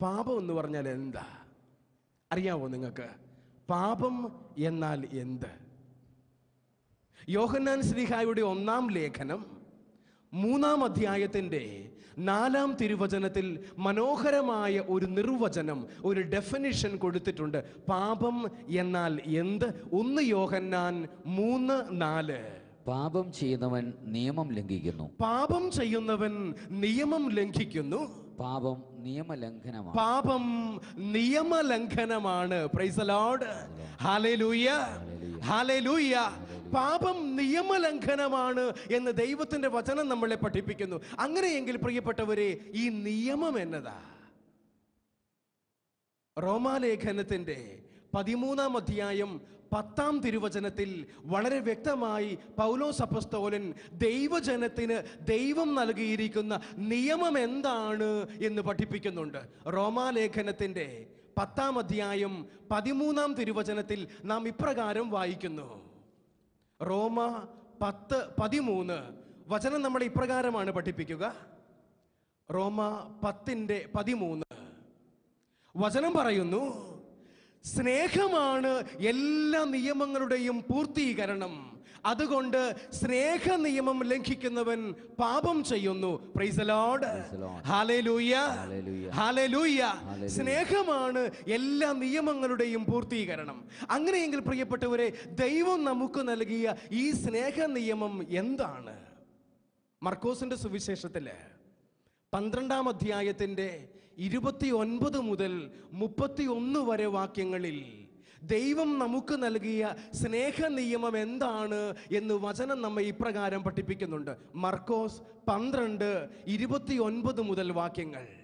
പാപം എന്ന് പറഞ്ഞാൽ എന്താ? അറിയാവോ നിങ്ങൾക്ക്? പാപം എന്നാൽ എന്ത്? യോഹന്നാൻ ശ്രീഹായുടെ ഒന്നാം ലേഖനം മൂന്നാം അധ്യായത്തിന്റെ നാലാം തിരുവചനത്തിൽ മനോഹരമായ ഒരു നിർവചനം ഒരു ഡെഫിനിഷൻ കൊടുത്തിട്ടുണ്ട്. പാപം എന്നാൽ എന്ത്? ഒന്ന് യോഹന്നാൻ മൂന്ന് നാല്. പാപം ചെയ്യുന്നവൻ നിയമം ലംഘിക്കുന്നു. പാപം ചെയ്യുന്നവൻ നിയമം ലംഘിക്കുന്നു. പാപം നിയമലംഘനമാണ്. പാപം നിയമലംഘനമാണ്. പ്രൈസ് ലോർഡ് ഹാലേലൂയ ഹാലേലൂയ പാപം നിയമലംഘനമാണ് എന്ന് ദൈവത്തിന്റെ വചനം നമ്മളെ പഠിപ്പിക്കുന്നു. അങ്ങനെയെങ്കിൽ പ്രിയപ്പെട്ടവരെ ഈ നിയമം എന്നതാ? റോമാലേഖനത്തിന്റെ പതിമൂന്നാം അധ്യായം പത്താം തിരുവചനത്തിൽ വളരെ വ്യക്തമായി പൗലോസ് അപ്പസ്തോലൻ ദൈവജനത്തിന് ദൈവം നൽകിയിരിക്കുന്ന നിയമം എന്താണ് എന്ന് പഠിപ്പിക്കുന്നുണ്ട്. റോമാലേഖനത്തിന്റെ പത്താം അധ്യായം പതിമൂന്നാം തിരുവചനത്തിൽ നാം ഇപ്രകാരം വായിക്കുന്നു. റോമ പത്ത് പതിമൂന്ന് വചനം നമ്മൾ ഇപ്രകാരമാണ് പഠിപ്പിക്കുക. റോമ പത്തിന്റെ പതിമൂന്ന് വചനം പറയുന്നു സ്നേഹമാണ് എല്ലാ നിയമങ്ങളുടെയും പൂർത്തീകരണം. അതുകൊണ്ട് സ്നേഹ നിയമം ലംഘിക്കുന്നവൻ പാപം ചെയ്യുന്നു. സ്നേഹമാണ് എല്ലാ നിയമങ്ങളുടെയും പൂർത്തീകരണം. അങ്ങനെയെങ്കിൽ പ്രിയപ്പെട്ടവരെ ദൈവം നമുക്ക് നൽകിയ ഈ സ്നേഹ നിയമം എന്താണ്? മർക്കോസിന്റെ സുവിശേഷത്തിൽ പന്ത്രണ്ടാം അധ്യായത്തിന്റെ ഇരുപത്തി ഒൻപത് മുതൽ മുപ്പത്തി ഒന്ന് വരെ വാക്യങ്ങളിൽ ദൈവം നമുക്ക് നൽകിയ സ്നേഹ നിയമം എന്താണ് എന്ന് വചനം നമ്മെ ഇപ്രകാരം പഠിപ്പിക്കുന്നുണ്ട്. മർക്കോസ് പന്ത്രണ്ട് ഇരുപത്തി ഒൻപത് മുതൽ വാക്യങ്ങൾ.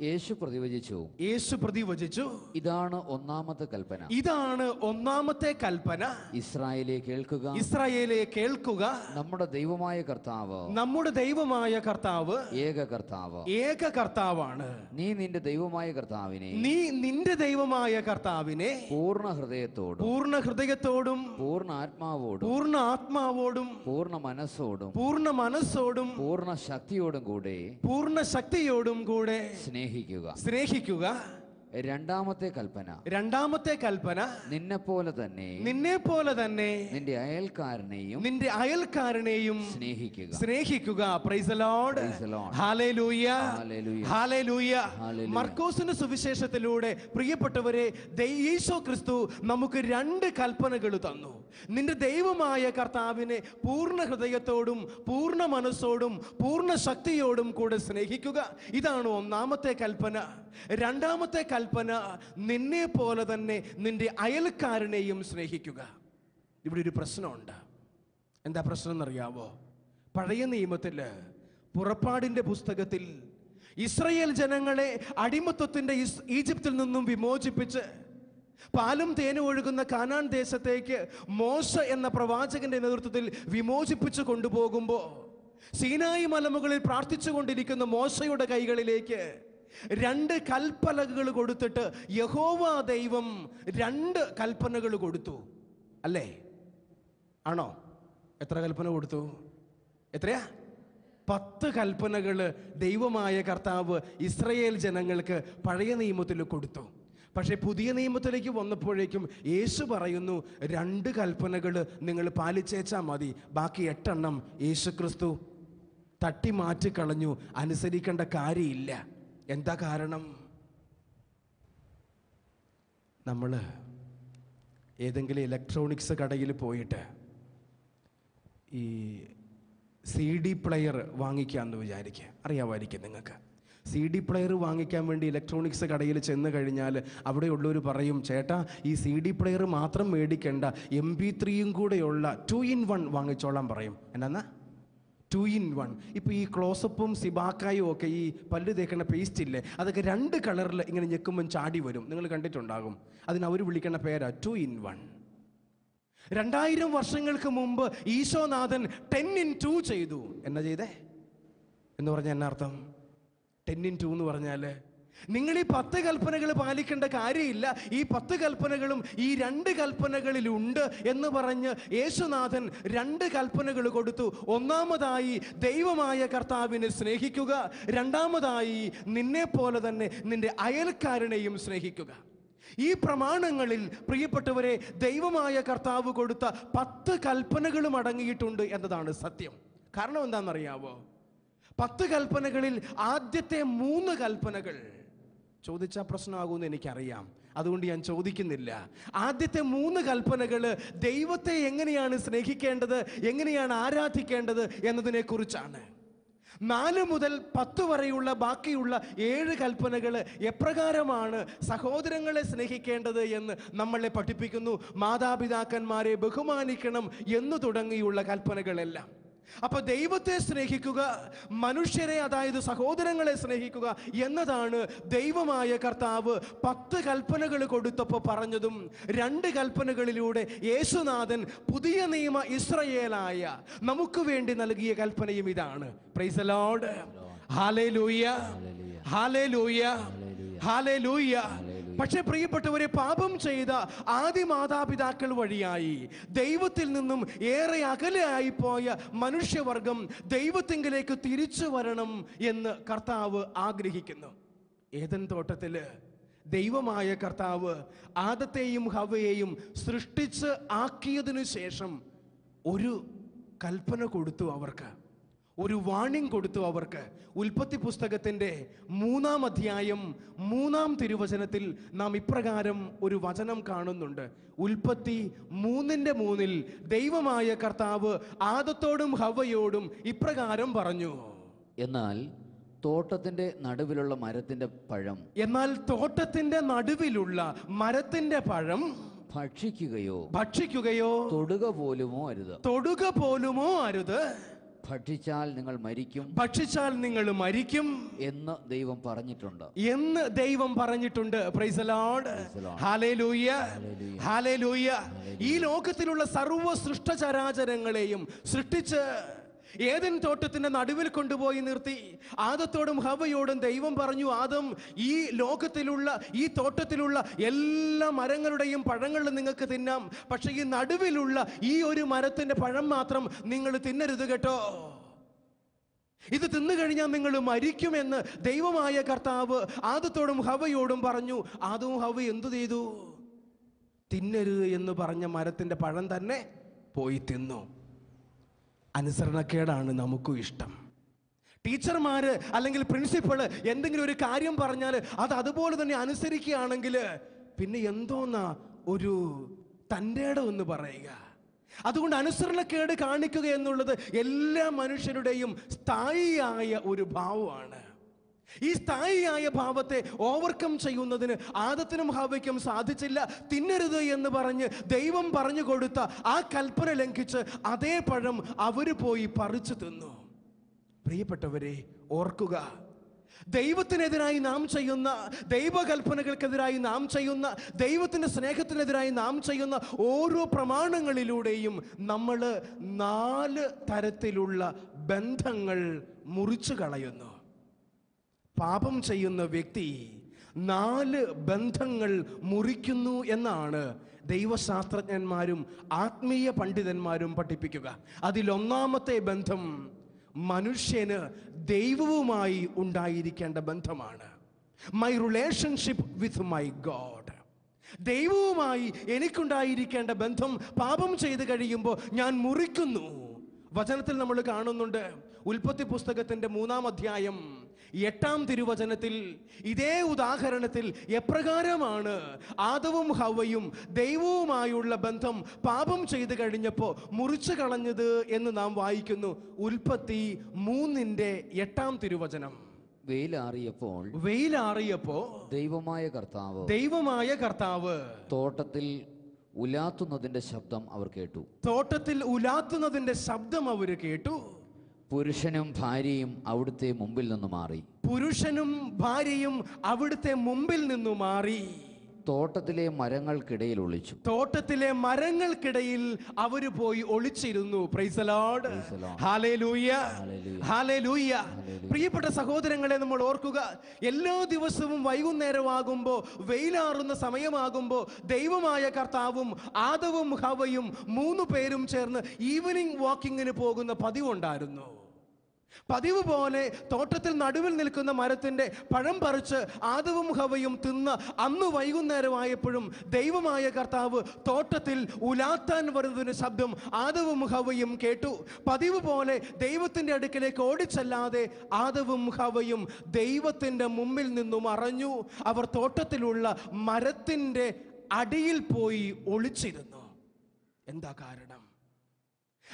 യേശു പ്രതിവചിച്ചു. യേശു പ്രതിവചിച്ചു. ഇതാണ് ഒന്നാമത്തെ കൽപ്പന. ഇതാണ് ഒന്നാമത്തെ കൽപ്പന. ഇസ്രായേലെ കേൾക്കുക. ഇസ്രായേലെ കേൾക്കുക. നമ്മുടെ ദൈവമായ കർത്താവ്. നമ്മുടെ ദൈവമായ കർത്താവ്. ഏക കർത്താവ്. ഏക കർത്താവാണ്. നീ നിന്റെ ദൈവമായ കർത്താവിനെ നീ നിന്റെ ദൈവമായ കർത്താവിനെ പൂർണ ഹൃദയത്തോടും പൂർണ ഹൃദയത്തോടും പൂർണ ആത്മാവോടും പൂർണ ആത്മാവോടും പൂർണ മനസ്സോടും പൂർണ മനസ്സോടും പൂർണ ശക്തിയോടും കൂടെ പൂർണ ശക്തിയോടും കൂടെ സ്നേഹിക്കുക. സ്നേഹിക്കുക. രണ്ടാമത്തെ കൽപ്പന. രണ്ടാമത്തെ കൽപ്പന നിന്നെ പോലെ തന്നെ നിന്നെ പോലെ തന്നെ നിന്റെ അയൽക്കാരനെയും നിന്റെ അയൽക്കാരനെയും സ്നേഹിക്കുക. സ്നേഹിക്കുക. Praise Lord. ഹാലേലൂയ. ഹാലേലൂയ. മർക്കോസിന്റെ സുവിശേഷത്തിലൂടെ പ്രിയപ്പെട്ടവരെ ഈശോ ക്രിസ്തു നമുക്ക് രണ്ട് കൽപ്പനകൾ തന്നു. നിന്റെ ദൈവമായ കർത്താവിനെ പൂർണ ഹൃദയത്തോടും പൂർണ മനസ്സോടും പൂർണ ശക്തിയോടും കൂടെ സ്നേഹിക്കുക. ഇതാണ് ഒന്നാമത്തെ കൽപ്പന. രണ്ടാമത്തെ കൽപ്പന നിന്നെ പോലെ തന്നെ നിന്റെ അയൽക്കാരനെയും സ്നേഹിക്കുക. ഇവിടെ ഒരു പ്രശ്നമുണ്ട്. എന്താ പ്രശ്നം എന്നറിയാവോ? പഴയ നിയമത്തിൽ പുറപ്പാടിന്റെ പുസ്തകത്തിൽ ഇസ്രയേൽ ജനങ്ങളെ അടിമത്വത്തിന്റെ ഈജിപ്തിൽ നിന്നും വിമോചിപ്പിച്ച് പാലും തേനും ഒഴുകുന്ന കാനാൻ ദേശത്തേക്ക് മോശ എന്ന പ്രവാചകന്റെ നേതൃത്വത്തിൽ വിമോചിപ്പിച്ചു കൊണ്ടുപോകുമ്പോൾ സീനായി മലമുകളിൽ പ്രാർത്ഥിച്ചുകൊണ്ടിരിക്കുന്ന മോശയുടെ കൈകളിലേക്ക് രണ്ട് കൽപ്പനകൾ കൊടുത്തിട്ട് യഹോവ ദൈവം രണ്ട് കൽപ്പനകൾ കൊടുത്തു. അല്ലേ? ആണോ? എത്ര കൽപ്പന കൊടുത്തു? എത്രയാ? പത്ത് കൽപ്പനകൾ ദൈവമായ കർത്താവ് ഇസ്രയേൽ ജനങ്ങൾക്ക് പഴയ നിയമത്തിൽ കൊടുത്തു. പക്ഷേ പുതിയ നിയമത്തിലേക്ക് വന്നപ്പോഴേക്കും യേശു പറയുന്നു രണ്ട് കൽപ്പനകൾ നിങ്ങൾ പാലിച്ചേച്ചാൽ മതി ബാക്കി എട്ടെണ്ണം യേശു ക്രിസ്തു തട്ടി മാറ്റിക്കളഞ്ഞു അനുസരിക്കേണ്ട കാര്യമില്ല. എന്താ കാരണം? നമ്മൾ ഏതെങ്കിലും ഇലക്ട്രോണിക്സ് കടയിൽ പോയിട്ട് ഈ സി ഡി പ്ലെയർ വാങ്ങിക്കാമെന്ന് വിചാരിക്കുക അറിയാമായിരിക്കും നിങ്ങൾക്ക്. സി ഡി പ്ലെയർ വാങ്ങിക്കാൻ വേണ്ടി ഇലക്ട്രോണിക്സ് കടയിൽ ചെന്ന് കഴിഞ്ഞാൽ അവിടെയുള്ളവർ പറയും ചേട്ടാ ഈ സി ഡി പ്ലെയർ മാത്രം മേടിക്കേണ്ട. എം പി ത്രീയും കൂടെയുള്ള ടു ഇൻ വൺ വാങ്ങിച്ചോളാൻ പറയും. എന്നാ? ടു ഇൻ വൺ ഇപ്പോൾ ഈ ക്ലോസപ്പും സിബാക്കായും ഒക്കെ ഈ പല്ല് തേക്കുന്ന പേസ്റ്റ് ഇല്ലേ അതൊക്കെ രണ്ട് കളറിൽ ഇങ്ങനെ ഞെക്കുമ്പം ചാടി വരും. നിങ്ങൾ കണ്ടിട്ടുണ്ടാകും. അതിന് അവർ വിളിക്കുന്ന പേരാ ടു ഇൻ വൺ രണ്ടായിരം വർഷങ്ങൾക്ക് മുമ്പ് ഈശോനാഥൻ ടെൻ ഇൻ ടു ചെയ്തു. എന്നാ ചെയ്തേ? എന്ന് പറഞ്ഞാൽ എന്നർത്ഥം ടെൻ ഇൻ ടു എന്ന് പറഞ്ഞാൽ നിങ്ങൾ ഈ പത്ത് കൽപ്പനകൾ പാലിക്കേണ്ട കാര്യമില്ല. ഈ പത്ത് കൽപ്പനകളും ഈ രണ്ട് കൽപ്പനകളിലുണ്ട് എന്ന് പറഞ്ഞ് യേശുനാഥൻ രണ്ട് കൽപ്പനകൾ കൊടുത്തു. ഒന്നാമതായി ദൈവമായ കർത്താവിനെ സ്നേഹിക്കുക. രണ്ടാമതായി നിന്നെ പോലെ തന്നെ നിന്റെ അയൽക്കാരനെയും സ്നേഹിക്കുക. ഈ പ്രമാണങ്ങളിൽ പ്രിയപ്പെട്ടവരെ ദൈവമായ കർത്താവ് കൊടുത്ത പത്ത് കൽപ്പനകളും അടങ്ങിയിട്ടുണ്ട് എന്നതാണ് സത്യം. കാരണം എന്താണെന്നറിയാവോ? പത്ത് കൽപ്പനകളിൽ ആദ്യത്തെ മൂന്ന് കൽപ്പനകൾ ചോദിച്ചാൽ പ്രശ്നമാകുമെന്ന് എനിക്കറിയാം. അതുകൊണ്ട് ഞാൻ ചോദിക്കുന്നില്ല. ആദ്യത്തെ മൂന്ന് കൽപ്പനകൾ ദൈവത്തെ എങ്ങനെയാണ് സ്നേഹിക്കേണ്ടത് എങ്ങനെയാണ് ആരാധിക്കേണ്ടത് എന്നതിനെക്കുറിച്ചാണ്. നാല് മുതൽ പത്ത് വരെയുള്ള ബാക്കിയുള്ള ഏഴ് കൽപ്പനകൾ എപ്രകാരമാണ് സഹോദരങ്ങളെ സ്നേഹിക്കേണ്ടത് എന്ന് നമ്മളെ പഠിപ്പിക്കുന്നു. മാതാപിതാക്കന്മാരെ ബഹുമാനിക്കണം എന്നു തുടങ്ങിയുള്ള കൽപ്പനകളെല്ലാം. അപ്പൊ ദൈവത്തെ സ്നേഹിക്കുക മനുഷ്യരെ അതായത് സഹോദരങ്ങളെ സ്നേഹിക്കുക എന്നതാണ് ദൈവമായ കർത്താവ് പത്ത് കൽപ്പനകൾ കൊടുത്തപ്പോൾ പറഞ്ഞതും രണ്ട് കൽപ്പനകളിലൂടെ യേശുനാഥൻ പുതിയ നിയമ ഇസ്രയേലായ നമുക്ക് വേണ്ടി നൽകിയ കൽപ്പനയും ഇതാണ്. Praise Lord hallelujah hallelujah hallelujah പക്ഷേ പ്രിയപ്പെട്ടവരെ പാപം ചെയ്ത ആദ്യ മാതാപിതാക്കൾ വഴിയായി ദൈവത്തിൽ നിന്നും ഏറെ അകലെയായി പോയ മനുഷ്യവർഗം ദൈവത്തിങ്കിലേക്ക് തിരിച്ചു വരണം എന്ന് കർത്താവ് ആഗ്രഹിക്കുന്നു. ഏതൻ തോട്ടത്തിൽ ദൈവമായ കർത്താവ് ആദത്തെയും ഹവയെയും സൃഷ്ടിച്ച് ആക്കിയതിനു ശേഷം ഒരു കൽപ്പന കൊടുത്തു അവർക്ക്. ഒരു വാണിംഗ് കൊടുത്തു അവർക്ക്. ഉൽപ്പത്തി പുസ്തകത്തിന്റെ മൂന്നാം അധ്യായം മൂന്നാം തിരുവചനത്തിൽ നാം ഇപ്രകാരം ഒരു വചനം കാണുന്നുണ്ട്. ഉൽപ്പത്തി മൂന്നിന്റെ മൂന്നിൽ ദൈവമായ കർത്താവ് ആദത്തോടും ഹവയോടും ഇപ്രകാരം പറഞ്ഞു. എന്നാൽ തോട്ടത്തിന്റെ നടുവിലുള്ള മരത്തിന്റെ പഴം എന്നാൽ തോട്ടത്തിന്റെ നടുവിലുള്ള മരത്തിന്റെ പഴം ഭക്ഷിക്കുകയോ ഭക്ഷിക്കുകയോ തൊടുക പോലുമോ അരുത്. തൊടുക പോലുമോ അരുത്. ഭക്ഷിച്ചാൽ നിങ്ങൾ മരിക്കും ഭക്ഷിച്ചാൽ നിങ്ങൾ മരിക്കും എന്ന് ദൈവം പറഞ്ഞിട്ടുണ്ട്. എന്ന് ദൈവം പറഞ്ഞിട്ടുണ്ട്. പ്രൈസ് ലോർഡ് ഈ ലോകത്തിലുള്ള സർവ സൃഷ്ടചരാചരങ്ങളെയും സൃഷ്ടിച്ച് ഏതൻ തോട്ടത്തിന്റെ നടുവിൽ കൊണ്ടുപോയി നിർത്തി. ആദത്തോടും ഹവയോടും ദൈവം പറഞ്ഞു ആദം ഈ ലോകത്തിലുള്ള ഈ തോട്ടത്തിലുള്ള എല്ലാ മരങ്ങളുടെയും പഴങ്ങൾ നിങ്ങൾക്ക് തിന്നാം. പക്ഷെ ഈ നടുവിലുള്ള ഈ ഒരു മരത്തിന്റെ പഴം മാത്രം നിങ്ങൾ തിന്നരുത് കേട്ടോ. ഇത് തിന്നു കഴിഞ്ഞാൽ നിങ്ങൾ മരിക്കുമെന്ന് ദൈവമായ കർത്താവ് ആദത്തോടും ഹവയോടും പറഞ്ഞു. ആദവും ഹവ എന്തു ചെയ്തു? തിന്നരുത് എന്ന് പറഞ്ഞ മരത്തിന്റെ പഴം തന്നെ പോയി തിന്നു. അനുസരണക്കേടാണ് നമുക്കും ഇഷ്ടം. ടീച്ചർമാർ അല്ലെങ്കിൽ പ്രിൻസിപ്പൾ എന്തെങ്കിലും ഒരു കാര്യം പറഞ്ഞാൽ അത് അതുപോലെ തന്നെ അനുസരിക്കുകയാണെങ്കിൽ പിന്നെ എന്തോന്നാ ഒരു തന്റെ എന്ന് പറയുക. അതുകൊണ്ട് അനുസരണക്കേട് കാണിക്കുക എന്നുള്ളത് എല്ലാ മനുഷ്യരുടെയും സ്ഥായിയായ ഒരു ഭാവമാണ്. ഈ സ്ഥായിയായ ഭാവത്തെ ഓവർകം ചെയ്യുന്നതിന് ആദത്തിനും ഹാവയ്ക്കും സാധിച്ചില്ല. തിന്നരുത് എന്ന് പറഞ്ഞ് ദൈവം പറഞ്ഞു കൊടുത്ത ആ കൽപ്പന ലംഘിച്ച് അതേ പഴം അവർ പോയി പറിച്ചു തിന്നു. പ്രിയപ്പെട്ടവരെ ഓർക്കുക. ദൈവത്തിനെതിരായി നാം ചെയ്യുന്ന ദൈവകൽപ്പനകൾക്കെതിരായി നാം ചെയ്യുന്ന ദൈവത്തിന്റെ സ്നേഹത്തിനെതിരായി നാം ചെയ്യുന്ന ഓരോ പ്രമാണങ്ങളിലൂടെയും നമ്മൾ നാല് തരത്തിലുള്ള ബന്ധങ്ങൾ മുറിച്ചു കളയുന്നു. പാപം ചെയ്യുന്ന വ്യക്തി നാല് ബന്ധങ്ങൾ മുറിക്കുന്നു എന്നാണ് ദൈവശാസ്ത്രജ്ഞന്മാരും ആത്മീയ പണ്ഡിതന്മാരും പഠിപ്പിക്കുക. അതിലൊന്നാമത്തെ ബന്ധം മനുഷ്യന് ദൈവവുമായി ഉണ്ടായിരിക്കേണ്ട ബന്ധമാണ്. My relationship with my God ദൈവവുമായി എനിക്കുണ്ടായിരിക്കേണ്ട ബന്ധം പാപം ചെയ്ത് കഴിയുമ്പോൾ ഞാൻ മുറിക്കുന്നു. വചനത്തിൽ നമ്മൾ കാണുന്നുണ്ട് ഉൽപ്പത്തി പുസ്തകത്തിന്റെ മൂന്നാം അധ്യായം എട്ടാം തിരുവചനത്തിൽ ഇതേ ഉദാഹരണത്തിൽ എപ്രകാരമാണ് ആദവും ഹവയും ദൈവവുമായുള്ള ബന്ധം പാപം ചെയ്തു കഴിഞ്ഞപ്പോൾ മുറിച്ചു കളഞ്ഞത് എന്ന് നാം വായിക്കുന്നു. ഉൽപ്പത്തി മൂന്നിന്റെ എട്ടാം തിരുവചനം. വെയിലാറിയപ്പോൾ വെയിലാറിയപ്പോ ദൈവമായ കർത്താവ് ദൈവമായ കർത്താവ് തോട്ടത്തിൽ ഉലാത്തുന്നതിന്റെ ശബ്ദം അവർ കേട്ടു. തോട്ടത്തിൽ ഉലാത്തുന്നതിന്റെ ശബ്ദം അവർ കേട്ടു. പുരുഷനും ഭാര്യയും അവിടുത്തെ മുമ്പിൽ നിന്ന് മാറി. പുരുഷനും ഭാര്യയും അവിടുത്തെ മുമ്പിൽ നിന്നു മാറി. തോട്ടത്തിലെ മരങ്ങൾക്കിടയിൽ ഒളിച്ചു. തോട്ടത്തിലെ മരങ്ങൾക്കിടയിൽ അവർ പോയി ഒളിച്ചിരുന്നു. പ്രിയപ്പെട്ട സഹോദരങ്ങളെ നമ്മൾ ഓർക്കുക എല്ലാ ദിവസവും വൈകുന്നേരമാകുമ്പോൾ വെയിലാറുന്ന സമയമാകുമ്പോൾ ദൈവമായ കർത്താവും ആദവും ഹവയും മൂന്ന് പേരും ചേർന്ന് ഈവനിങ് വാക്കിങ്ങിന് പോകുന്ന പതിവുണ്ടായിരുന്നു. പതിവ് പോലെ തോട്ടത്തിൽ നടുവിൽ നിൽക്കുന്ന മരത്തിന്റെ പഴം പറിച്ച് ആദവും ഹവയും തിന്ന് അന്ന് വൈകുന്നേരമായപ്പോഴും ദൈവമായ കർത്താവ് തോട്ടത്തിൽ ഉലാത്താൻ വരുന്നതിന് ശബ്ദം ആദവും ഹവയും കേട്ടു. പതിവ് പോലെ ദൈവത്തിന്റെ അടുക്കിലേക്ക് ഓടിച്ചല്ലാതെ ആദവും ഹവയും ദൈവത്തിന്റെ മുമ്പിൽ നിന്നും അറിഞ്ഞു. അവർ തോട്ടത്തിലുള്ള മരത്തിന്റെ അടിയിൽ പോയി ഒളിച്ചിരുന്നു. എന്താ കാരണം?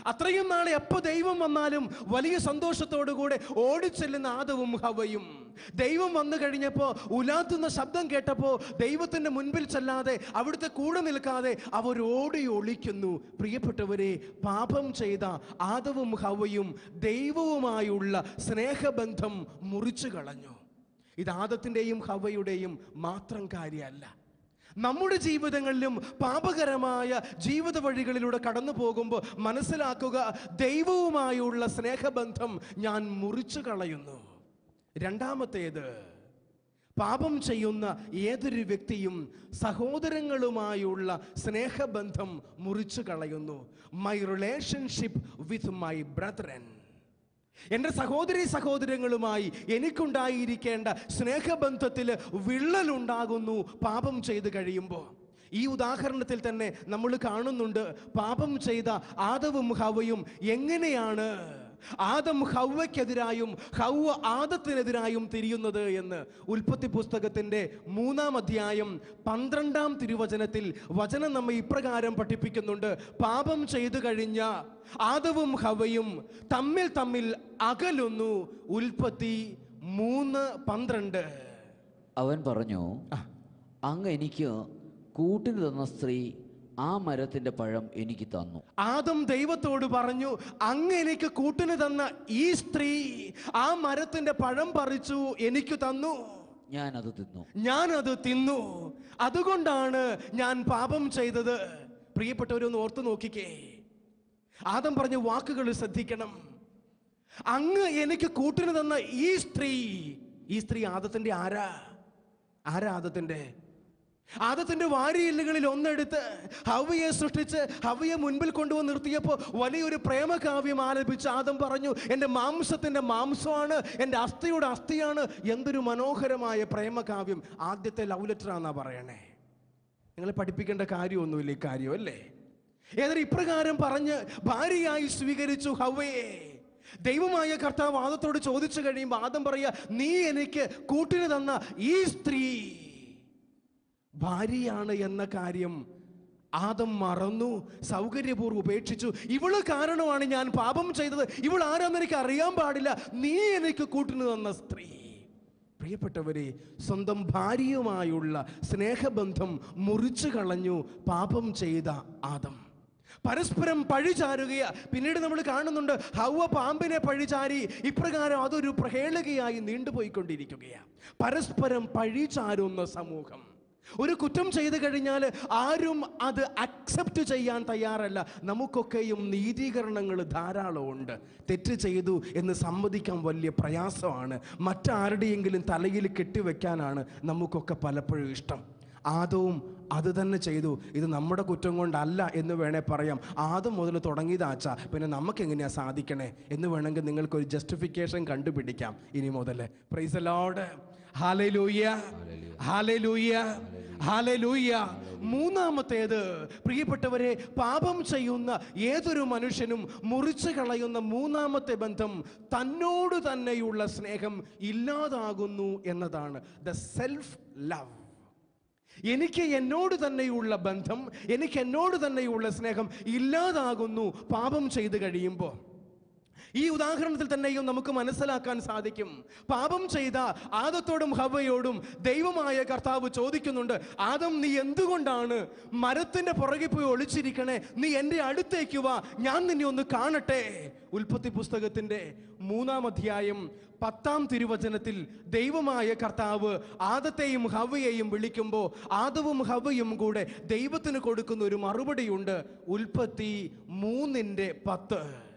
അത്രയും നാളെ എപ്പൊ ദൈവം വന്നാലും വലിയ സന്തോഷത്തോടുകൂടെ ഓടിച്ചെല്ലുന്ന ആദവും ഹവയും. ദൈവം വന്നു കഴിഞ്ഞപ്പോൾ ഉലാത്തുന്ന ശബ്ദം കേട്ടപ്പോൾ ദൈവത്തിന്റെ മുൻപിൽ ചെല്ലാതെ അവിടുത്തെ കൂടെ നിൽക്കാതെ അവർ ഓടി ഒളിക്കുന്നു. പ്രിയപ്പെട്ടവരെ പാപം ചെയ്ത ആദവും ഹവയും ദൈവവുമായുള്ള സ്നേഹബന്ധം മുറിച്ചു കളഞ്ഞു ഇത് ആദത്തിന്റെയും ഹവയുടെയും മാത്രം കാര്യമല്ല. നമ്മുടെ ജീവിതങ്ങളിലും പാപകരമായ ജീവിത വഴികളിലൂടെ കടന്നു പോകുമ്പോൾ മനസ്സിലാക്കുക ദൈവവുമായുള്ള സ്നേഹബന്ധം ഞാൻ മുറിച്ചു കളയുന്നു. രണ്ടാമത്തേത് പാപം ചെയ്യുന്ന ഏതൊരു വ്യക്തിയും സഹോദരങ്ങളുമായുള്ള സ്നേഹബന്ധം മുറിച്ചു കളയുന്നു. My relationship with my brethren എന്റെ സഹോദരി സഹോദരങ്ങളുമായി എനിക്കുണ്ടായിരിക്കേണ്ട സ്നേഹബന്ധത്തിൽ വിള്ളലുണ്ടാകുന്നു പാപം ചെയ്ത് കഴിയുമ്പോൾ. ഈ ഉദാഹരണത്തിൽ തന്നെ നമ്മൾ കാണുന്നുണ്ട് പാപം ചെയ്ത ആദവും ഹവയും എങ്ങനെയാണ്? ആദം ഹൗവയ്ക്കെതിരായും ഹൗവ ആദത്തിനെതിരായും തിരിയുന്നത് എന്ന് ഉൽപ്പത്തി പുസ്തകത്തിന്റെ മൂന്നാം അധ്യായം പന്ത്രണ്ടാം തിരുവചനത്തിൽ വചനം നമ്മെ ഇപ്രകാരം പഠിപ്പിക്കുന്നുണ്ട്. പാപം ചെയ്തു കഴിഞ്ഞ ആദവും ഹവയും തമ്മിൽ തമ്മിൽ അകലുന്നു. ഉൽപ്പത്തി മൂന്ന് പന്ത്രണ്ട്. അവൻ പറഞ്ഞു അങ്ങ് എനിക്ക് കൂട്ടിന് തന്ന സ്ത്രീ ആ മരത്തിന്റെ പഴം എനിക്ക് തന്നു. ആദം ദൈവത്തോട് പറഞ്ഞു അങ്ങ് എനിക്ക് കൂട്ടിന് തന്ന ഈ സ്ത്രീ ആ മരത്തിന്റെ പഴം പറിച്ചു എനിക്ക് തന്നു. ഞാൻ അത് തിന്നു. ഞാൻ അത് തിന്നു. അതുകൊണ്ടാണ് ഞാൻ പാപം ചെയ്തത്. പ്രിയപ്പെട്ടവരൊന്ന് ഓർത്തു നോക്കിക്കേ. ആദം പറഞ്ഞ വാക്കുകൾ ശ്രദ്ധിക്കണം. അങ്ങ് എനിക്ക് കൂട്ടിന് തന്ന ഈ സ്ത്രീ. ഈ സ്ത്രീ ആദത്തിന്റെ ആരാ? ആരാ ആദത്തിന്റെ ആദത്തിന്റെ വാരിയില്ലുകളിൽ ഒന്നെടുത്ത് ഹവയെ സൃഷ്ടിച്ച് ഹവയെ മുൻപിൽ കൊണ്ടുവന്ന് നിർത്തിയപ്പോൾ വലിയൊരു പ്രേമകാവ്യം ആലപിച്ച് ആദം പറഞ്ഞു എന്റെ മാംസത്തിന്റെ മാംസമാണ് എന്റെ അസ്ഥിയുടെ അസ്ഥിയാണ്. എന്തൊരു മനോഹരമായ പ്രേമകാവ്യം. ആദ്യത്തെ ലവ് ലെറ്റർ ആണെന്നാ പറയണേ. നിങ്ങൾ പഠിപ്പിക്കേണ്ട കാര്യമൊന്നുമില്ല ഈ കാര്യം അല്ലേ? ഏതൊരു ഇപ്രകാരം പറഞ്ഞ് ഭാര്യയായി സ്വീകരിച്ചു ഹവയെ ദൈവമായ കർത്താവ് ആദത്തോട് ചോദിച്ചു കഴിയുമ്പോൾ ആദം പറയുക നീ എനിക്ക് കൂട്ടിന് തന്ന ഈ സ്ത്രീ ഭാര്യയാണ് എന്ന കാര്യം ആദം മറന്നു സൗകര്യപൂർവം ഉപേക്ഷിച്ചു. ഇവൾ കാരണമാണ് ഞാൻ പാപം ചെയ്തത്. ഇവൾ ആരാന്ന് എനിക്ക് അറിയാൻ പാടില്ല. നീ എനിക്ക് കൂട്ടിന് തന്ന സ്ത്രീ. പ്രിയപ്പെട്ടവരെ സ്വന്തം ഭാര്യയുമായുള്ള സ്നേഹബന്ധം മുറിച്ചു കളഞ്ഞു പാപം ചെയ്ത ആദം. പരസ്പരം പഴിചാരുകയാ. പിന്നീട് നമ്മൾ കാണുന്നുണ്ട് ഹൗവ പാമ്പിനെ പഴിചാരി. ഇപ്രകാരം അതൊരു പ്രഹേളികയായി നീണ്ടുപോയിക്കൊണ്ടിരിക്കുകയാണ് പരസ്പരം പഴിചാരുന്ന സമൂഹം. ഒരു കുറ്റം ചെയ്തു കഴിഞ്ഞാൽ ആരും അത് അക്സെപ്റ്റ് ചെയ്യാൻ തയ്യാറല്ല. നമുക്കൊക്കെയും നീതീകരണങ്ങൾ ധാരാളമുണ്ട്. തെറ്റ് ചെയ്തു എന്ന് സമ്മതിക്കാൻ വലിയ പ്രയാസമാണ്. മറ്റാരുടെയെങ്കിലും തലയിൽ കെട്ടിവെക്കാനാണ് നമുക്കൊക്കെ പലപ്പോഴും ഇഷ്ടം. ആദവും അത് തന്നെ ചെയ്തു. ഇത് നമ്മുടെ കുറ്റം കൊണ്ടല്ല എന്ന് വേണേൽ പറയാം. ആദ്യം മുതൽ തുടങ്ങിയതാച്ച പിന്നെ നമുക്ക് എങ്ങനെയാ സാധിക്കണേ? എന്ന് വേണമെങ്കിൽ നിങ്ങൾക്കൊരു ജസ്റ്റിഫിക്കേഷൻ കണ്ടുപിടിക്കാം. ഇനി മുതൽ praise Lord hallelujah hallelujah hallelujah മൂന്നാമത്തേത് പ്രിയപ്പെട്ടവരെ പാപം ചെയ്യുന്ന ഏതൊരു മനുഷ്യനും മുറിച്ചു കളയുന്ന മൂന്നാമത്തെ ബന്ധം തന്നോട് തന്നെയുള്ള സ്നേഹം ഇല്ലാതാകുന്നു എന്നതാണ്. ദ സെൽഫ് ലവ് എനിക്ക് എന്നോട് തന്നെയുള്ള ബന്ധം എനിക്ക് എന്നോട് തന്നെയുള്ള സ്നേഹം ഇല്ലാതാകുന്നു പാപം ചെയ്തു കഴിയുമ്പോൾ. ഈ ഉദാഹരണത്തിൽ തന്നെയും നമുക്ക് മനസ്സിലാക്കാൻ സാധിക്കും. പാപം ചെയ്ത ആദത്തോടും ഹവയോടും ദൈവമായ കർത്താവ് ചോദിക്കുന്നുണ്ട് ആദം നീ എന്തുകൊണ്ടാണ് മരത്തിന്റെ പുറകെ പോയി ഒളിച്ചിരിക്കണേ? നീ എന്റെ അടുത്തേക്ക് വാ ഞാൻ നിന്നെ ഒന്ന് കാണട്ടെ. ഉൽപ്പത്തി പുസ്തകത്തിന്റെ മൂന്നാം അധ്യായം പത്താം തിരുവചനത്തിൽ ദൈവമായ കർത്താവ് ആദത്തെയും ഹവയെയും വിളിക്കുമ്പോൾ ആദവും ഹവയും കൂടെ ദൈവത്തിന് കൊടുക്കുന്ന ഒരു മറുപടിയുണ്ട്. ഉൽപ്പത്തി മൂന്നിന്റെ പത്ത്.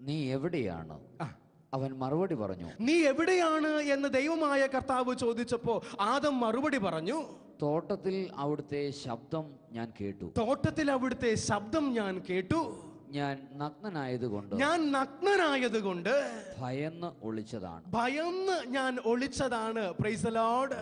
നീ എവിടെയാണ്? അവൻ മറുപടി പറഞ്ഞു. നീ എവിടെയാണ് എന്ന് ദൈവമായ കർത്താവ് ചോദിച്ചപ്പോ ആദം മറുപടി പറഞ്ഞു. തോട്ടത്തിൽ അവിടുത്തെ ശബ്ദം ഞാൻ കേട്ടു. തോട്ടത്തിൽ അവിടുത്തെ ശബ്ദം ഞാൻ കേട്ടു. ഞാൻ നഗ്നനായതുകൊണ്ട് ഞാൻ നഗ്നനായതുകൊണ്ട് ഭയന്ന് ഒളിച്ചതാണ്. ഭയന്ന് ഞാൻ ഒളിച്ചതാണ്. പ്രൈസലോഡ്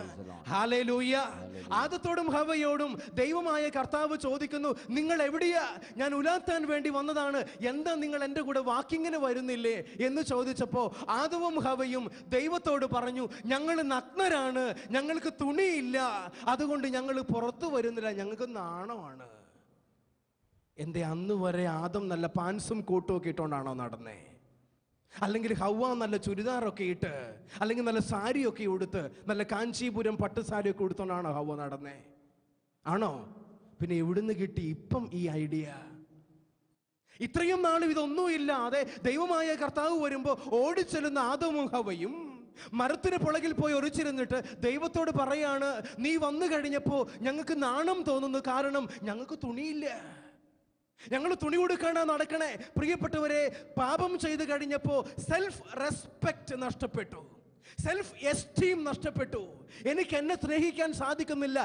ഹാലൂയ്യ ആദത്തോടും ഹവയോടും ദൈവമായ കർത്താവ് ചോദിക്കുന്നു നിങ്ങൾ എവിടെയാ? ഞാൻ ഉലാത്താൻ വേണ്ടി വന്നതാണ്. എന്താ നിങ്ങൾ എന്റെ കൂടെ വാക്കിങ്ങിന് വരുന്നില്ലേ? എന്ന് ചോദിച്ചപ്പോൾ ആദവും ഹവയും ദൈവത്തോട് പറഞ്ഞു ഞങ്ങൾ നഗ്നരാണ്. ഞങ്ങൾക്ക് തുണിയില്ല. അതുകൊണ്ട് ഞങ്ങൾ പുറത്തു വരുന്നില്ല. ഞങ്ങൾക്ക് നാണമാണ്. എന്തേ അന്ന് വരെ ആദം നല്ല പാൻസും കോട്ടും ഒക്കെ ഇട്ടുകൊണ്ടാണോ നടന്നേ? അല്ലെങ്കിൽ ഹവ നല്ല ചുരിദാറൊക്കെ ഇട്ട് അല്ലെങ്കിൽ നല്ല സാരിയൊക്കെ ഉടുത്ത് നല്ല കാഞ്ചീപുരം പട്ട് സാരിയൊക്കെ ഉടുത്തോണ്ടാണോ ഹവ നടന്നേ? ആണോ? പിന്നെ എവിടുന്ന് കിട്ടി ഇപ്പം ഈ ഐഡിയ. ഇത്രയും നാളും ഇതൊന്നുമില്ലാതെ ദൈവമായ കർത്താവ് വരുമ്പോൾ ഓടിച്ചെല്ലുന്ന ആദവും ഹവയും മരത്തിന് പുളകിൽ പോയി ഒറിച്ചിരുന്നിട്ട് ദൈവത്തോട് പറയാണ് നീ വന്നു കഴിഞ്ഞപ്പോൾ ഞങ്ങൾക്ക് നാണം തോന്നുന്നു കാരണം ഞങ്ങൾക്ക് തുണിയില്ല. ഞങ്ങൾ തുണി കൊടുക്കാനാ നടക്കണേ. പ്രിയപ്പെട്ടവരെ പാപം ചെയ്തു കഴിഞ്ഞപ്പോൾ സെൽഫ് റെസ്പെക്റ്റ് നഷ്ടപ്പെട്ടു. സെൽഫ് എസ്റ്റീം നഷ്ടപ്പെട്ടു. എനിക്ക് എന്നെ സ്നേഹിക്കാൻ സാധിക്കുന്നില്ല.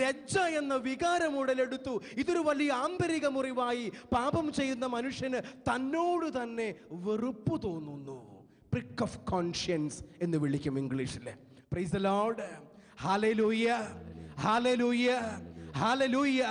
ലജ്ജ എന്ന വികാരം ഉടലെടുത്തു. ഇതൊരു വലിയ ആന്തരിക മുറിവായി പാപം ചെയ്യുന്ന മനുഷ്യന് തന്നോട് തന്നെ വെറുപ്പ് തോന്നുന്നു. പ്രിക്ക് ഓഫ് കോൺഷ്യൻസ് എന്ന് വിളിക്കും ഇംഗ്ലീഷിൽ praise Lord hallelujah hallelujah hallelujah